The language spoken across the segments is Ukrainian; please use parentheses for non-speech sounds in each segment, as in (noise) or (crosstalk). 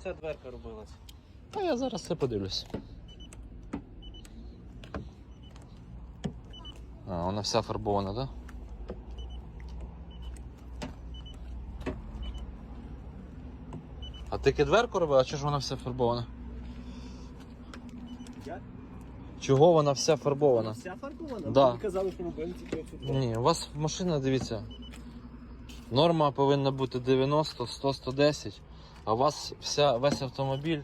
оця дверка робилась. А я зараз це подивлюсь. А, вона вся фарбована, так? Да? А ти дверку робив, а чого ж вона вся фарбована? Я? Чого вона вся фарбована? Вся фарбована? Да. Ви казали, що робили тільки оцю. Ні, у вас машина, дивіться. Норма повинна бути 90, 100, 110, а у вас вся, весь автомобіль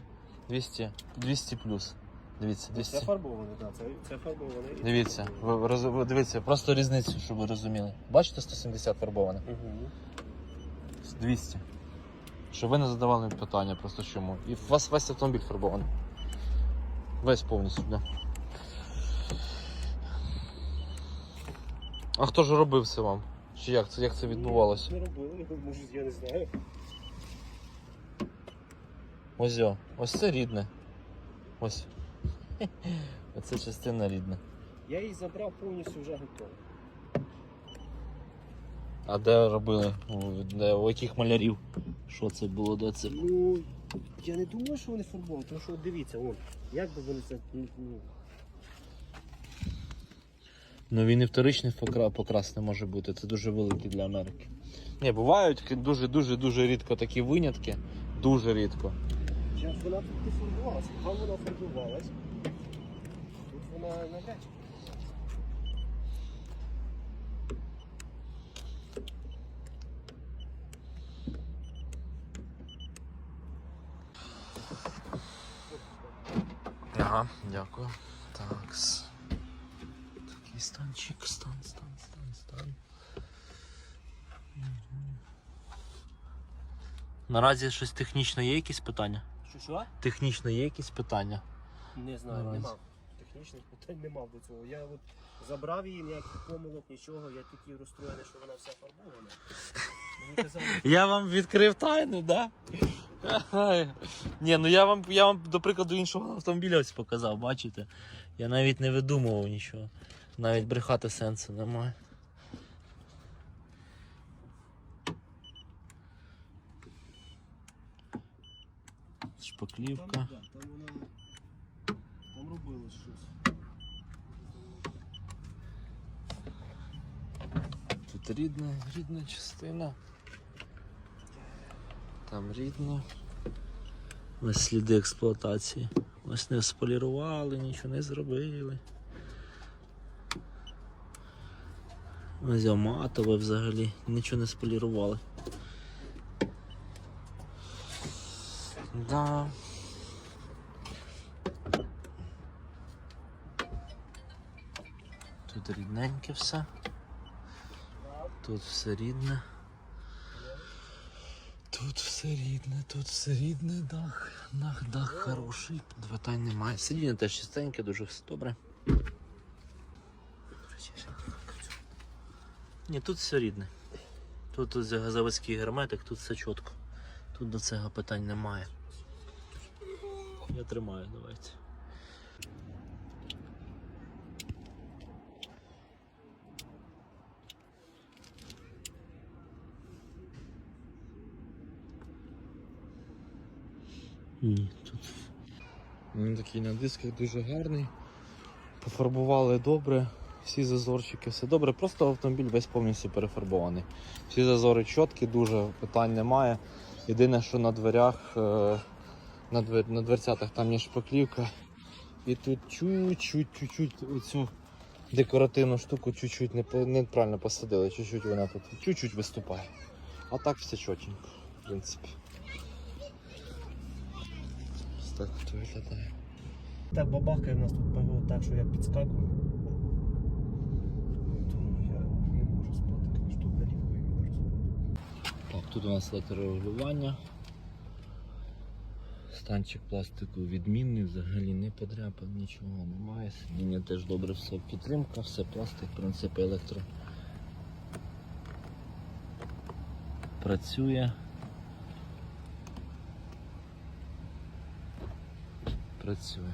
200, 200 плюс. Дивіться, Це 200. фарбоване, так, це, це фарбоване. Дивіться, ви, ви роз- ви дивіться, просто різницю, щоб ви розуміли. Бачите 170 фарбоване? Угу. 200. Щоб ви не задавали питання просто чому. І у вас весь автомобіль фарбований. Весь повністю, да. А хто ж робив це вам? Чи як це, як це відбувалося? Не робили, (laughs) може, я не знаю. Ось о, ось це рідне. Ось. (laughs) Оце частина рідна. Я її забрав повністю вже готово. А де робили? Де, у яких малярів? Що це було, де це? Ну, я не думаю, що вони фарбовані, тому що от дивіться, вон, як би вони це. ну, ну, Ну він і вторичний покрас не може бути, це дуже великий для Америки. Ні, бувають дуже-дуже дуже рідко такі винятки. Дуже рідко. Зараз вона тут не фарбувалася, там вона фарбувалась. Тут вона навряд чи. Ага, дякую. Так. Такий станчик, стан, стан, стан, стан. Наразі щось технічно є якісь питання? Що що? Технічно є якісь питання? Не знаю, Наразі. нема. Технічних питань не мав до цього. Я от забрав її, ніяких помилок, нічого, я тільки розстроєний, що вона вся фарбована. Мені казали, (laughs) Я вам відкрив тайну, да? Ай. Ні, ну я вам, я вам, до прикладу, іншого автомобіля ось показав, бачите? Я навіть не видумував нічого. Навіть брехати сенсу немає. Шпаклівка. там вона там робилось щось. Тут рідна, рідна частина. Там рідна. Ось сліди експлуатації. Ось не сполірували, нічого не зробили. Ось матове взагалі, нічого не сполірували. Да. Тут рідненьке все. Тут все рідне. Тут все рідне, тут все рідне, дах, дах, дах хороший, питань немає. Сидіння теж чистеньке, дуже все добре. Ні, тут все рідне. Тут, тут заводський герметик, тут все чітко. Тут до цього питань немає. Я тримаю, давайте. Ні, тут. Він такий на дисках дуже гарний. Пофарбували добре, всі зазорчики, все добре. Просто автомобіль весь повністю перефарбований. Всі зазори чіткі, дуже питань немає. Єдине, що на дверях, е, на, двер, на дверцятах там є шпаклівка. І тут чуть-чуть, чуть-чуть оцю декоративну штуку чуть-чуть не, неправильно посадили, чуть-чуть вона тут чуть-чуть виступає. А так все чотенько, в принципі. Ось так от виглядає. Так бабахкає в нас тут пиво так, що я підскакую. Тому я не можу спати, звісно, тут наліво і не можу спати. Так, тут у нас електрорегулювання. Станчик пластику відмінний, взагалі не подряпав, нічого немає. Сидіння теж добре, все підтримка, все пластик, в принципі, електро. Працює. Працює.